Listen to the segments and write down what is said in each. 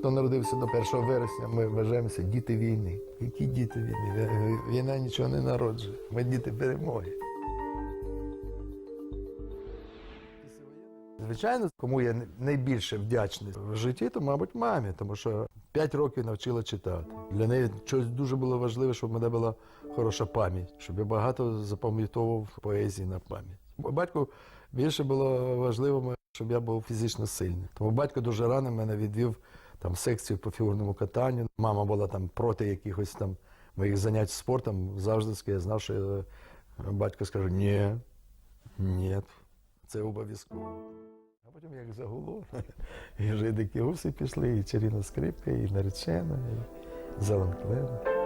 Хто народився до 1 вересня, ми вважаємося діти війни. Які діти війни? Війна нічого не народжує. Ми діти перемоги. Звичайно, кому я найбільше вдячний в житті, то, мабуть, мамі, тому що 5 років навчила читати. Для неї щось дуже було важливе, щоб в мене була хороша пам'ять, щоб я багато запам'ятовував поезії на пам'ять. Батьку більше було важливо, щоб я був фізично сильний. Тому батько дуже рано мене відвів там секцію по фігурному катанню. Мама була там проти якихось там моїх занять спортом. Завжди я знав, що е, батько скаже: ні, ні, це обов'язково. А потім як загуло, і вже і дикі гуси пішли, і чарівна скрипка, і наречена, і зеленклен.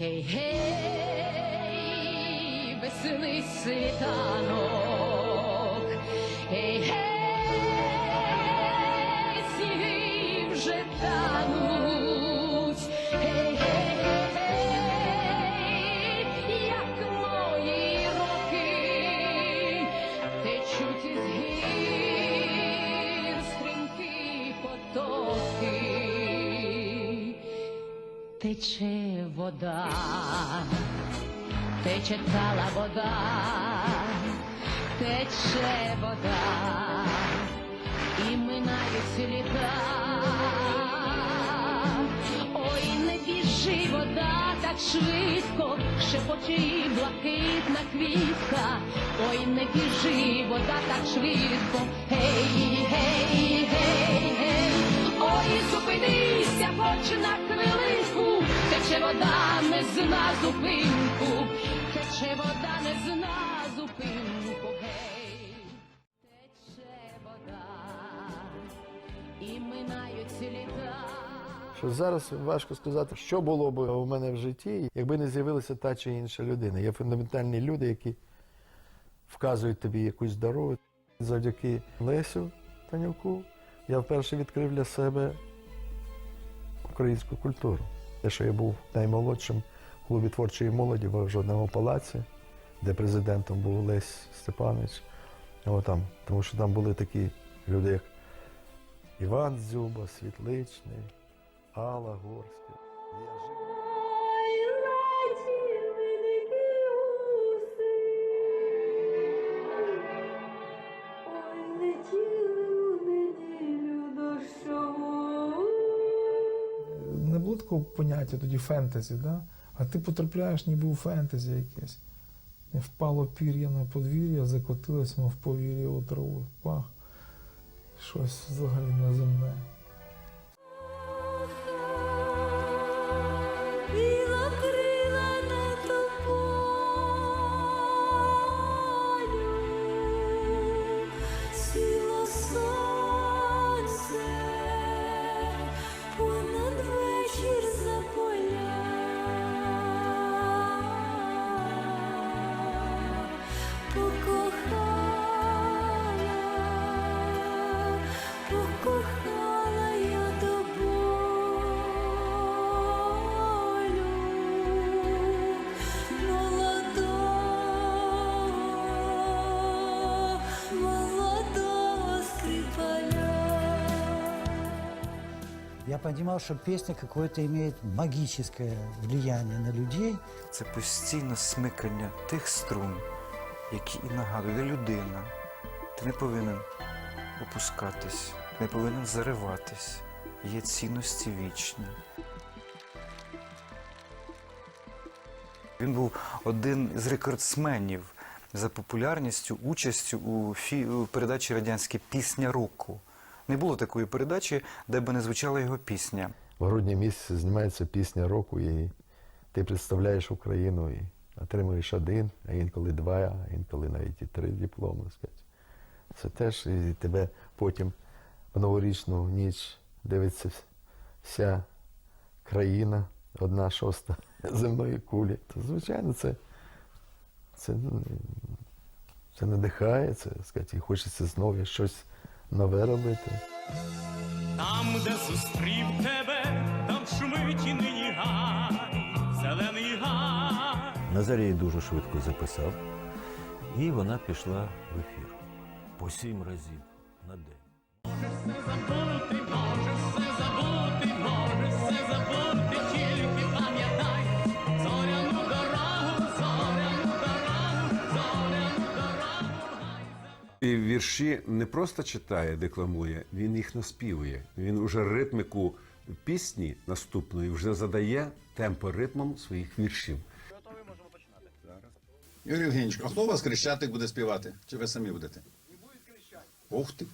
Гей, гей, веселий світанок. Вода, тече тала вода, тече вода, і минають літа. Ой, не біжи вода так швидко, шепоче і блакитна квітка. Ой, не біжи вода так швидко. Гей, гей, гей, гей. Ой, зупинися, хвилинку, вода не зна зупинку, тече вода не зна зупинку, гей, тече вода, і минають літа. Що зараз важко сказати, що було б у мене в житті, якби не з'явилася та чи інша людина. Є фундаментальні люди, які вказують тобі якусь дорогу. Завдяки Лесю Танюку я вперше відкрив для себе українську культуру. Те, що я був наймолодшим в клубі творчої молоді в жодному палаці, де президентом був Лесь Степанович. О, там, тому що там були такі люди, як Іван Дзюба, Світличний, Алла Горська. Такого поняття тоді фентезі, да? а ти потрапляєш ніби у фентезі якесь. Впало пір'я на подвір'я, закотилось, мов повір'я у траву. Пах. Щось взагалі неземне. Я понимал, что песня какое-то имеет магическое влияние на людей. Це постійне смикання тих струн, які і нагадують, де людина. Ти не повинен опускатись, ти не повинен зариватись. Є цінності вічні. Він був один з рекордсменів за популярністю, участю у, фі... передачі радянське Пісня року. Не було такої передачі, де б не звучала його пісня. В грудні місяці знімається пісня року, і ти представляєш Україну і отримуєш один, а інколи два, а інколи навіть і три дипломи. Це теж і тебе потім в новорічну ніч дивиться вся країна, одна шоста земної кулі. То, звичайно, це, це, ну, це надихає, це, сказати, і хочеться знову щось нове робити. Там, де зустрів тебе, там шумить і нині гай, зелений гай. Назарій її дуже швидко записав, і вона пішла в ефір по сім разів на день. Може все забути, І вірші не просто читає, декламує, він їх наспівує. Він уже ритмику пісні наступної вже задає темпоритмом своїх віршів. Юрій Євгенійович, а хто у вас Хрещатик буде співати? Чи ви самі будете? Ох ти.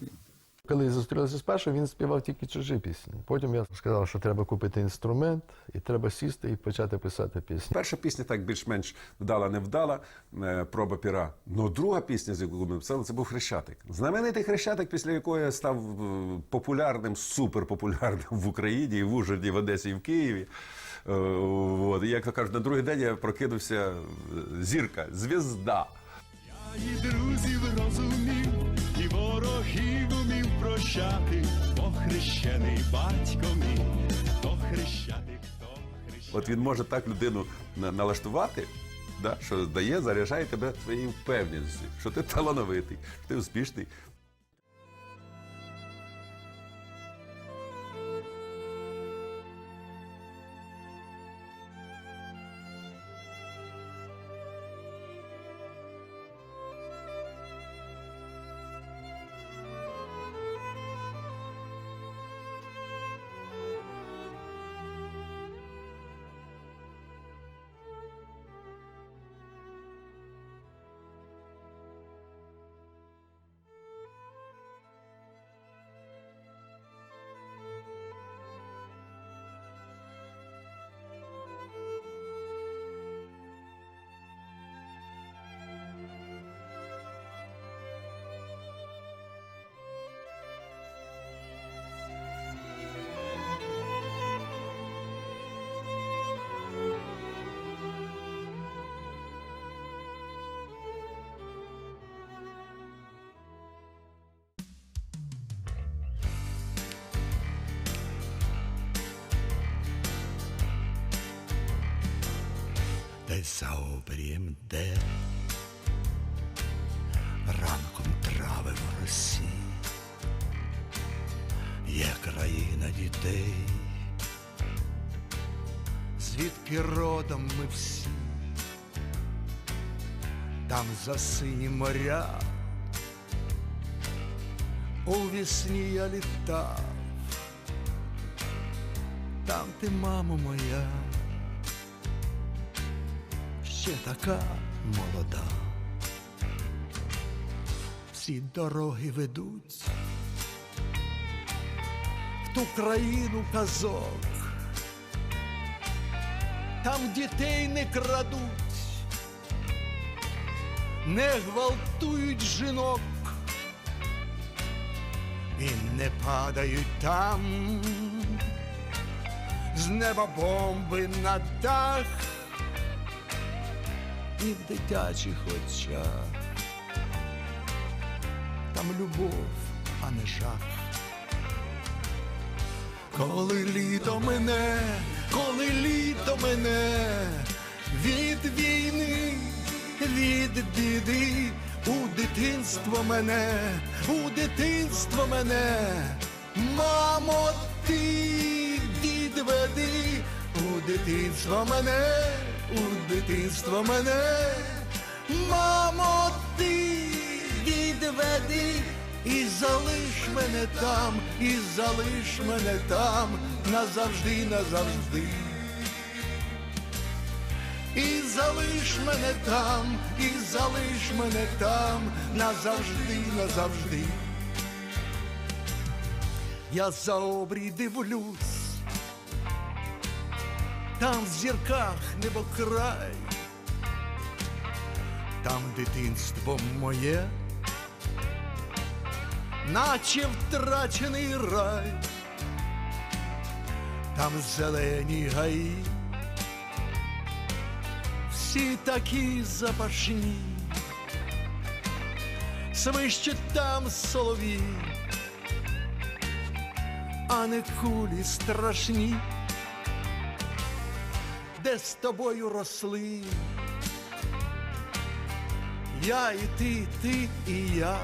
Коли зустрілися спершу, він співав тільки чужі пісні. Потім я сказав, що треба купити інструмент, і треба сісти і почати писати пісні. Перша пісня так більш-менш вдала, не вдала, е, проба піра. Ну друга пісня, з яку ми написали, це був Хрещатик. Знаменитий Хрещатик, після якого я став е, популярним, суперпопулярним в Україні, і в Ужгороді, і в Одесі, і в Києві. Е, От. І як то кажуть, на другий день я прокинувся зірка, звізда. І друзів розумів, умів хто хрещений батько мій, хто хрещатик, хто хрещений. От він може так людину налаштувати, да, що дає, заряджає тебе своєю впевненістю, що ти талановитий, що ти успішний. Десь за обрієм де ранком трави в росі, є країна дітей, звідки родом ми всі, там за сині моря, у вісні я літав, там ти, мамо моя ще така молода. Всі дороги ведуть в ту країну казок, там дітей не крадуть, не гвалтують жінок і не падають там. З неба бомби на дах і в дитячих очах. Там любов, а не жах. Коли літо мене, коли літо мене, від війни, від біди, у дитинство мене, у дитинство мене, мамо, ти відведи у дитинство мене, у дитинство мене, мамо, ти відведи і залиш мене там, і залиш мене там назавжди, назавжди. І залиш мене там, і залиш мене там назавжди, назавжди. Я за обрій дивлюсь, там в зірках небокрай, там дитинство моє, наче втрачений рай, там зелені гаї, всі такі запашні, свище там соловій а не кулі страшні, з тобою росли. Я і ти, ти і я,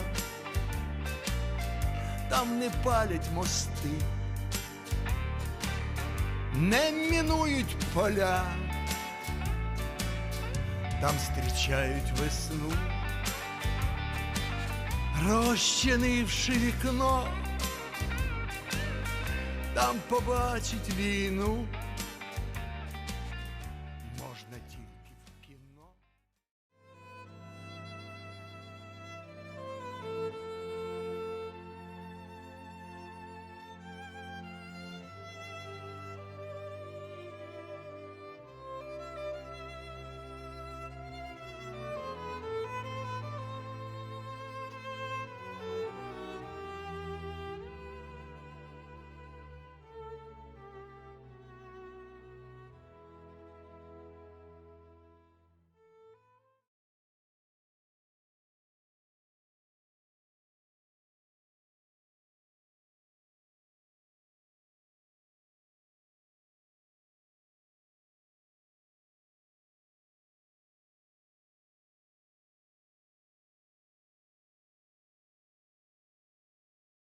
там не палять мости, не мінують поля, там зустрічають весну, розчинивши вікно там побачить війну,